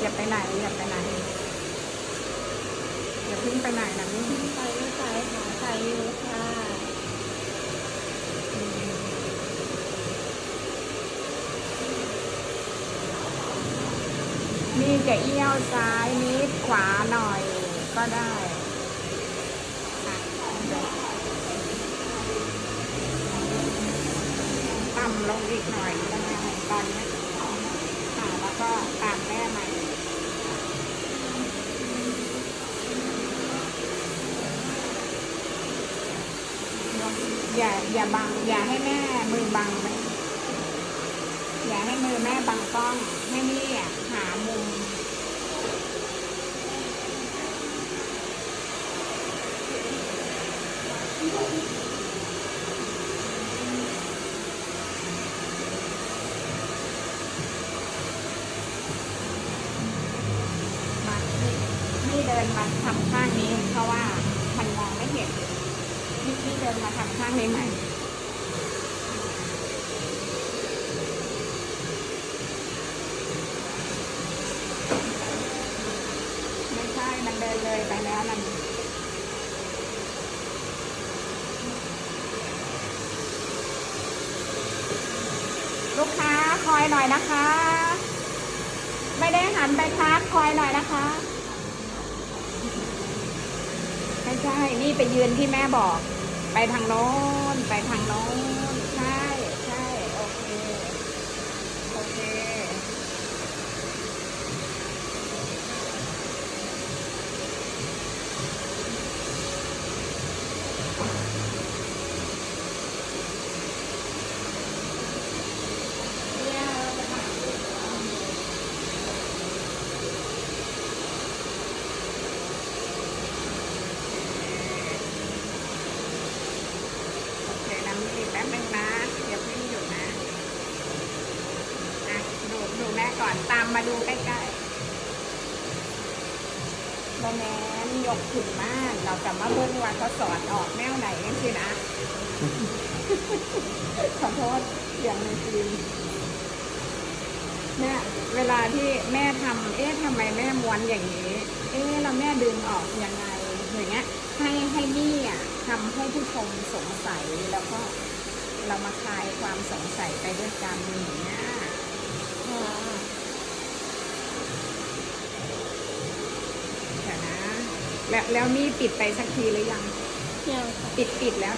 อย่าไปไหนอย่าเพิ่งไปไหนนะนี่ไปไม่ไปค่ะไปอยู่ค่ะนี่จะเอี้ยวซ้ายนิดขวาหน่อยก็ได้อะต่ำลงอีกหน่อยก็ได้ตอนนี้ค่ะแล้วก็ตามแม่ใหม่ อย่าอย่าบัง อย่าให้แม่มือบัง อย่าให้มือแม่บังกล้องให้นี่อะหามุมมานี่นี่เดินมาทำข้างนี้เพราะว่ามันมองไม่เห็น นี่นี่เดินมาทำข้างใหม่ไม่ใช่มันเดินเลยไปแล้วมันลูกค้าคอยหน่อยนะคะ ไม่ได้หันไปทักคอยหน่อยนะคะ ไม่ใช่ นี่ไปยืนที่แม่บอก ไปทางโน้นไปทางโน้น ใช่ ใช่ โอเค โอเค โอเคนะมีแป๊บนึงนะอย่าเพิ่งหยุดนะอะดูดูแม่ ก่อนตามมาดูใกล้ๆโมแมนยกขึ้นมากเราจะมาเบิ่งว่าเขาสอนออกแนวไหนกันสินะ ขอโทษเสียงในฟิล์มเนี่ยเวลาที่แม่ทำเอ๊ะทำไมแม่ม้วนอย่างนี้ เอ๊ะแล้วแม่ดึงออกยังไงอย่างเงี้ย ให้ให้นี่อะทำให้ผู้ชมสงสัยแล้วก็เรามาคลายความสงสัยไปด้วยกันอย่างเงี้ย ค่ะ เดี๋ยวนะ แล้วแล้วนี่ปิดไปสักทีหรือยังยังค่ะปิดปิดแล้ว